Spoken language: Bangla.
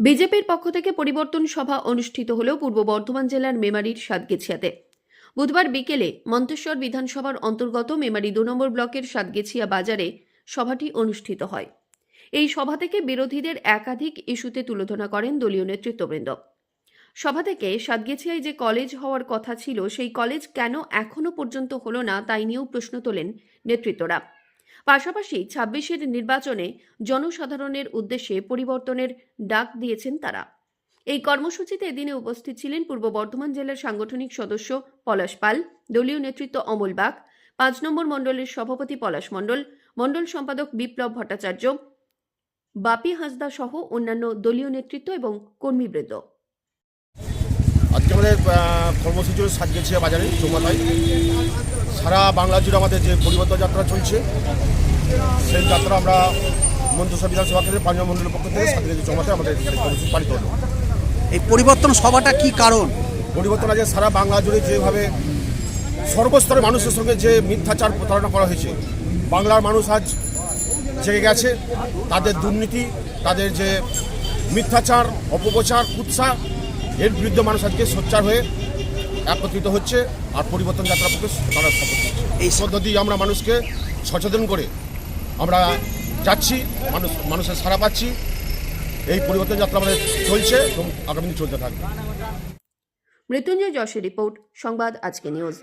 বিজেপির পক্ষ থেকে পরিবর্তন সভা অনুষ্ঠিত হলেও পূর্ব বর্ধমান জেলার মেমারির সাতগেছিয়াতে। বুধবার বিকেলে মন্তেশ্বর বিধানসভার অন্তর্গত মেমারি দু নম্বর ব্লকের সাতগেছিয়া বাজারে সভাটি অনুষ্ঠিত হয়। এই সভা থেকে বিরোধীদের একাধিক ইস্যুতে তুলোধনা করেন দলীয় নেতৃত্ববৃন্দ। সভা থেকে সাতগেছিয়ায় যে কলেজ হওয়ার কথা ছিল, সেই কলেজ কেন এখনও পর্যন্ত হলো না তাই নিয়েও প্রশ্ন তোলেন নেতৃত্বরা। পাশাপাশি ছাব্বিশের নির্বাচনে জনসাধারণের উদ্দেশ্যে পরিবর্তনের ডাক দিয়েছেন তারা। এই কর্মসূচিতে এদিনে উপস্থিত ছিলেন পূর্ব বর্ধমান জেলার সাংগঠনিক সদস্য পলাশ পাল, দলীয় নেতৃত্ব অমল বাগ, পাঁচ নম্বর মণ্ডলের সভাপতি পলাশ মণ্ডল মণ্ডল সম্পাদক বিপ্লব ভট্টাচার্য, বাপি হাসদা সহ অন্যান্য দলীয় নেতৃত্ব এবং কর্মীবৃন্দ। আজকে আমাদের কর্মসূচি সাতগেছিয়া বাজারে চৌমাথায় সারা বাংলা জুড়ে আমাদের যে পরিবর্তন যাত্রা চলছে সেই যাত্রা আমরা মন্ত্রিসভা বিধানসভা কেন্দ্রের পাঞ্জাব মন্ডলের পক্ষ থেকে সাতগেছি জমাতে আমাদের কর্মসূচি পালিত হলো। এই পরিবর্তন সভাটা কি কারণ? পরিবর্তন আজকে সারা বাংলা জুড়ে যেভাবে সর্বস্তরের মানুষের সঙ্গে যে মিথ্যাচার প্রতারণা করা হয়েছে বাংলার মানুষ আজ জেগে গেছে তাদের দুর্নীতি তাদের যে মিথ্যাচার অপপ্রচার কুৎসা এর বিরুদ্ধে মানুষ আজকে সোচ্চার হয়ে একত্রিত হচ্ছে আর পরিবর্তন যাত্রা পক্ষে তারা নিচ্ছে। এই পদ্ধতি আমরা মানুষকে সচেতন করে আমরা যাচ্ছি, মানুষ মানুষের সারা পাচ্ছি। এই পরিবর্তন যাত্রা আমাদের চলছে এবং আগামী দিন চলতে থাকবে। মৃত্যুঞ্জয় যশের রিপোর্ট, সংবাদ আজকে নিউজ।